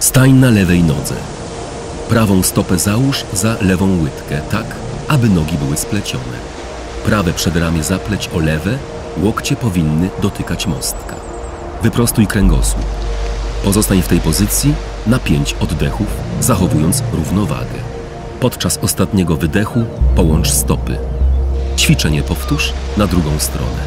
Stań na lewej nodze. Prawą stopę załóż za lewą łydkę, tak, aby nogi były splecione. Prawe przedramię zapleć o lewe, łokcie powinny dotykać mostka. Wyprostuj kręgosłup. Pozostań w tej pozycji na pięć oddechów, zachowując równowagę. Podczas ostatniego wydechu połącz stopy. Ćwiczenie powtórz na drugą stronę.